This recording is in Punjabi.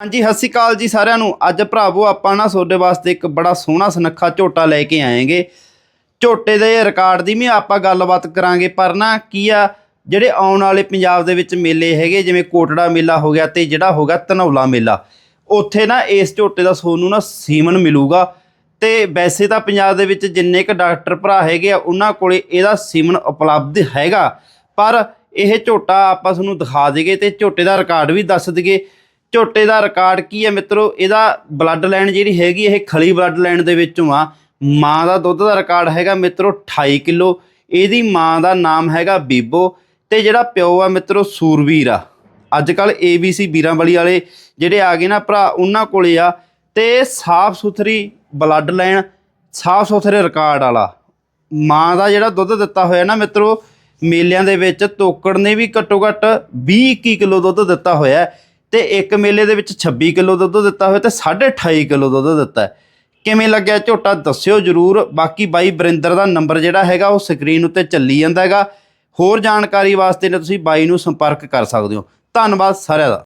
ਹਾਂਜੀ, ਸਤਿ ਸ਼੍ਰੀ ਅਕਾਲ ਜੀ ਸਾਰਿਆਂ ਨੂੰ। ਅੱਜ ਭਰਾਵੋ, ਆਪਾਂ ਨਾ ਤੁਹਾਡੇ ਵਾਸਤੇ ਇੱਕ ਬੜਾ ਸੋਹਣਾ ਸੁਨੱਖਾ ਝੋਟਾ ਲੈ ਕੇ ਆਏਗੇ। ਝੋਟੇ ਦੇ ਰਿਕਾਰਡ ਦੀ ਵੀ ਆਪਾਂ ਗੱਲਬਾਤ ਕਰਾਂਗੇ, ਪਰ ਨਾ ਕੀ ਆ, ਜਿਹੜੇ ਆਉਣ ਵਾਲੇ ਪੰਜਾਬ ਦੇ ਵਿੱਚ ਮੇਲੇ ਹੈਗੇ, ਜਿਵੇਂ ਕੋਟੜਾ ਮੇਲਾ ਹੋ ਗਿਆ ਤੇ ਜਿਹੜਾ ਹੋ ਗਿਆ ਧਨੌਲਾ ਮੇਲਾ, ਉੱਥੇ ਨਾ ਇਸ ਝੋਟੇ ਦਾ ਸੋਨੂੰ ਨਾ ਸੀਮਨ ਮਿਲੂਗਾ। ਤੇ ਵੈਸੇ ਤਾਂ ਪੰਜਾਬ ਦੇ ਵਿੱਚ ਜਿੰਨੇ ਕ ਡਾਕਟਰ ਭਰਾ ਹੈਗੇ ਆ, ਉਹਨਾਂ ਕੋਲੇ ਇਹਦਾ ਸੀਮਨ ਉਪਲਬਧ ਹੈਗਾ। ਪਰ ਇਹ ਝੋਟਾ ਆਪਾਂ ਤੁਹਾਨੂੰ ਦਿਖਾ ਦੇਗੇ ਤੇ ਝੋਟੇ ਦਾ ਰਿਕਾਰਡ ਵੀ ਦੱਸ ਦਈਏ। ਝੋਟੇ ਦਾ ਰਿਕਾਰਡ ਕੀ ਹੈ ਮਿੱਤਰੋ? ਇਹਦਾ ਬਲੱਡ ਲਾਈਨ ਜਿਹੜੀ ਹੈਗੀ ਇਹ ਖਲੀ ਬਲੱਡ ਲਾਈਨ ਦੇ ਵਿੱਚੋਂ ਆ। ਮਾਂ ਦਾ ਦੁੱਧ ਦਾ ਰਿਕਾਰਡ ਹੈਗਾ ਮਿੱਤਰੋ 28 ਕਿਲੋ। ਇਹਦੀ ਮਾਂ ਦਾ ਨਾਮ ਹੈਗਾ ਬੀਬੋ ਤੇ ਜਿਹੜਾ ਪਿਓ ਆ ਮਿੱਤਰੋ ਸੂਰਵੀਰ ਆ। ਅੱਜ ਕੱਲ ABC ਵੀਰਾਂ ਵਾਲੀ ਵਾਲੇ ਜਿਹੜੇ ਆ ਗਏ ਨਾ ਭਰਾ, ਉਹਨਾਂ ਕੋਲੇ ਆ। ਤੇ ਸਾਫ਼ ਸੁਥਰੀ ਬਲੱਡ ਲਾਈਨ ਸਾਫ਼ ਸੁਥਰੇ ਰਿਕਾਰਡ ਵਾਲਾ। ਮਾਂ ਦਾ ਜਿਹੜਾ ਦੁੱਧ ਦਿੱਤਾ ਹੋਇਆ ਨਾ ਮਿੱਤਰੋ, ਮੇਲਿਆਂ ਦੇ ਵਿੱਚ ਤੋਕੜ ਨੇ ਵੀ ਘੱਟੋ ਘੱਟ 20 21 ਕਿਲੋ ਦੁੱਧ ਦਿੱਤਾ ਹੋਇਆ। ਤੇ ਇੱਕ ਮੇਲੇ ਦੇ ਵਿੱਚ 26 ਕਿਲੋ ਦੁੱਧ ਦਿੱਤਾ ਹੋਇਆ ਤੇ 28.5 ਕਿਲੋ ਦੁੱਧ ਦਿੱਤਾ ਕਿਵੇਂ ਲੱਗਿਆ ਝੋਟਾ? ਦੱਸਿਓ ਜਰੂਰ। ਬਾਕੀ ਬਾਈ ਬਰਿੰਦਰ ਦਾ ਨੰਬਰ ਜਿਹੜਾ ਹੈਗਾ, ਉਹ ਸਕਰੀਨ ਉੱਤੇ ਚੱਲੀ ਜਾਂਦਾ ਹੈਗਾ। ਹੋਰ ਜਾਣਕਾਰੀ ਵਾਸਤੇ ਨੇ ਤੁਸੀਂ ਬਾਈ ਨੂੰ ਸੰਪਰਕ ਕਰ ਸਕਦੇ ਹੋ। ਧੰਨਵਾਦ ਸਾਰਿਆਂ ਦਾ।